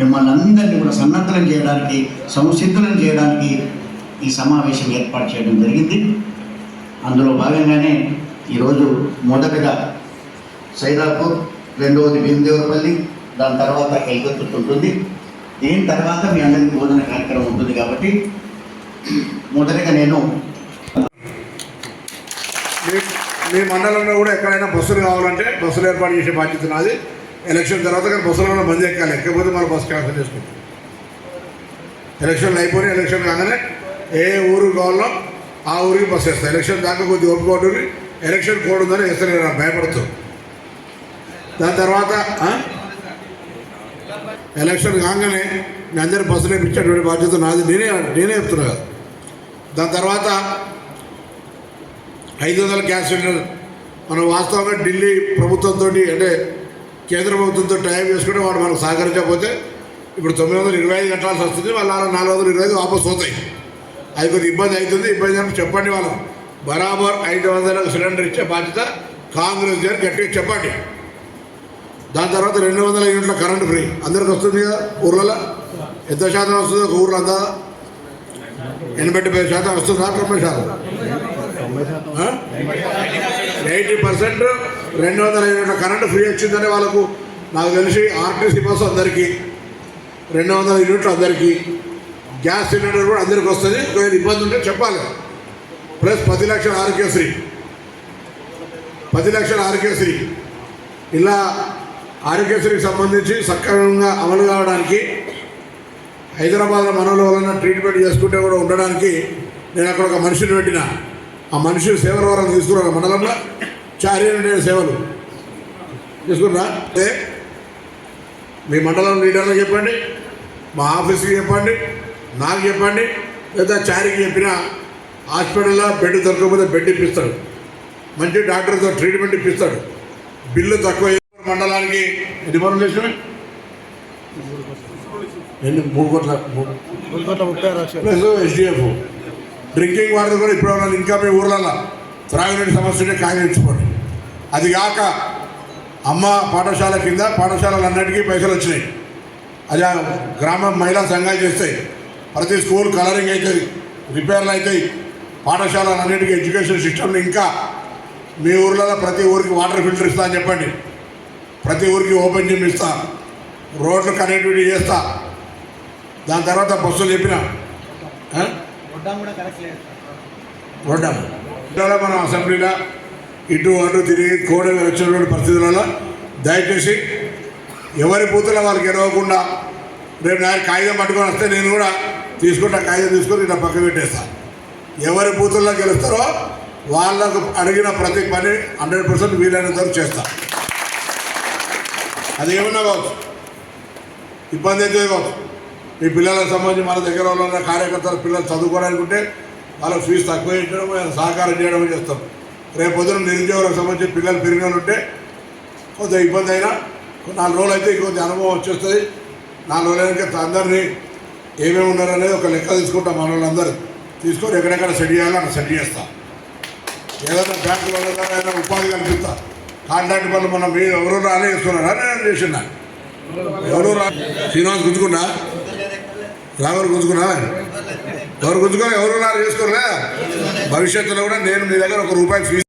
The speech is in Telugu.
మిమ్మల్ని అందరినీ కూడా సన్నద్ధం చేయడానికి సంసిద్ధులను చేయడానికి ఈ సమావేశం ఏర్పాటు చేయడం జరిగింది. అందులో భాగంగానే ఈరోజు మొదటగా సైదాపూర్ రెండవది భీమదేవరపల్లి దాని తర్వాత ఎల్గొత్తు ఉంటుంది. దీని తర్వాత మీ అందరికీ బోధన కార్యక్రమం ఉంటుంది కాబట్టి మొదటగా నేను మీ మండలంలో కూడా ఎక్కడైనా బస్సులు కావాలంటే బస్సులు ఏర్పాటు చేసే బాధ్యత నాది. ఎలక్షన్ తర్వాత కానీ బస్సులలో మంది ఎక్కాలి ఎక్కకపోతే మళ్ళీ బస్సు క్యాన్సిల్ చేసుకుంటాం. ఎలక్షన్లు అయిపోయి ఎలక్షన్ కాగానే ఏ ఊరు కావాలో ఆ ఊరికి బస్సు వేస్తాం. ఎలక్షన్ దాకా కొద్దిగా ఒప్పుకోటుని ఎలక్షన్ కోడ్ ఉందని వేస్తలేరు భయపడుతూ దాని తర్వాత ఎలక్షన్ కాగానే మీ అందరి బస్సులు ఇప్పించేటువంటి బాధ్యత నాది. నేనే నేనే చెప్తున్నా కదా. దాని తర్వాత ఐదు వందల గ్యాస్ సిలిండర్. మనం వాస్తవంగా ఢిల్లీ ప్రభుత్వంతో అంటే కేంద్ర ప్రభుత్వంతో టైం చేసుకుంటే వాడు మనకు సహకరించకపోతే ఇప్పుడు తొమ్మిది వందల ఇరవై ఐదు కట్టాల్సి వస్తుంది వాళ్ళ నాలుగు వందల ఇరవై ఐదు వాపస్ పోతాయి. అది కొద్దిగా ఇబ్బంది అవుతుంది ఇబ్బంది అంటే చెప్పండి వాళ్ళం బరాబర్ ఐదు వందల సిలిండర్ ఇచ్చే బాధ్యత కాంగ్రెస్ గారు గట్టిగా చెప్పండి. దాని తర్వాత రెండు వందల యూనిట్ల కరెంట్ ఫ్రీ. అందరికి వస్తుంది కదా ఊర్లలో? ఎంత శాతం వస్తుంది ఒక ఊర్లో అంతా ఎనభై డెబ్బై శాతం వస్తుందా తొంభై శాతం. ఎయిటీ పర్సెంట్ రెండు వందల యూనిట్ల కరెంటు ఫ్రీ వచ్చిందని వాళ్ళకు నాకు తెలిసి ఆర్టీసీ బస్సు అందరికీ రెండు వందల యూనిట్లు అందరికీ గ్యాస్ సిలిండర్ కూడా అందరికి వస్తుంది. ఒకవేళ ఇబ్బంది ఉంటే చెప్పాలి. ప్లస్ పది లక్షల ఆరోగ్యశ్రీ పది లక్షల ఆరోగ్యశ్రీ ఇలా ఆరోగ్యశ్రీకి సంబంధించి సక్రమంగా అమలు కావడానికి హైదరాబాద్లో మనలో వలన ట్రీట్మెంట్ చేసుకుంటే కూడా ఉండడానికి నేను అక్కడ ఒక మనిషిని పెట్టిన. ఆ మనిషి సేవల వరం తీసుకున్నాను మండలంలో. చారీ నేను సేవలు. తీసుకున్నా అంటే మీ మండలం లీడర్లకు చెప్పండి మా ఆఫీస్కి చెప్పండి నాకు చెప్పండి లేదా చారీకి చెప్పిన హాస్పిటల్లో బెడ్ దొరకకపోతే బెడ్ ఇప్పిస్తాడు. మంచి డాక్టర్తో ట్రీట్మెంట్ ఇప్పిస్తాడు. బిల్లు తక్కువ మండలానికి ఎన్ని పనులు చేసినాయి ఎన్ని? మూడు కోట్ల ప్లస్ ఎస్డిఎఫ్ డ్రింకింగ్ వాటర్ కూడా ఇప్పుడు ఇంకా మీ ఊర్లలో త్రాగునీటి సమస్య ఉంటే కాగించుకోండి అది కాక అమ్మ పాఠశాల కింద పాఠశాలలన్నిటికీ పైసలు వచ్చినాయి. అది గ్రామ మహిళా సంఘాలు చేస్తాయి. ప్రతి స్కూల్ కలరింగ్ అవుతుంది రిపేర్లు అవుతాయి పాఠశాలలన్నిటికీ ఎడ్యుకేషన్ సిస్టమ్ని ఇంకా మీ ఊర్లలో ప్రతి ఊరికి వాటర్ ఫిల్టర్ ఇస్తా అని చెప్పండి. ప్రతి ఊరికి ఓపెన్ జిమ్ ఇస్తా రోడ్లు కనెక్టివిటీ చేస్తా. దాని తర్వాత బస్సులు చెప్పిన? రోడ్డా మనం అసెంబ్లీలో ఇటు అటు తిరిగి కోడి వచ్చినటువంటి పరిస్థితులలో దయచేసి ఎవరి పూతలో వాళ్ళకి గెలవకుండా రేపు నా కాగితం పట్టుకొని వస్తే నేను కూడా తీసుకుంటా కాగితం తీసుకొని ఇట్లా పక్క పెట్టేస్తాను ఎవరి బూతుల్లో గెలుస్తారో వాళ్ళకు అడిగిన ప్రతి పని హండ్రెడ్ పర్సెంట్ వీలైనంత వరకు చేస్తా. అది ఏమన్నా కావచ్చు? ఇబ్బంది అయితే కావచ్చు? మీ పిల్లలకు సంబంధించి మన దగ్గర ఉన్న కార్యకర్తల పిల్లలు చదువుకోవడానికి ఉంటే వాళ్ళకి ఫీజు తక్కువ చేయడం సహకారం చేయడం చేస్తాం. రేపు పొద్దున నిరుద్యోగులకు సంబంధించి పిల్లలు పెరిగిన ఉంటే కొద్దిగా ఇబ్బంది అయినా నాలుగు రోజులు అయితే కొద్దిగా అనుభవం వచ్చేస్తుంది. నాలుగు రోజులైనా అందరినీ ఏమేమి ఉన్నారనేది ఒక లెక్క తీసుకుంటాం మన వాళ్ళందరూ. తీసుకొని ఎక్కడెక్కడ సెట్ చేయాలో అక్కడ సెట్ చేస్తాం. ఏదైనా బ్యాంకులో ఏదైనా ఉపాధి కల్పిస్తా. కాంట్రాక్ట్ పనులు మనం మీరు ఎవరు రాలే చేస్తున్నారా? నేను చేసిన. ఎవరు రా శ్రీనివాస్ గుంజుకున్నా? రాఘర్ గుంజుకున్నా? ఎవరు గుర్తుకో ఎవరు రారు భవిష్యత్తులో కూడా నేను మీ దగ్గర ఒక రూపాయి ఫీజు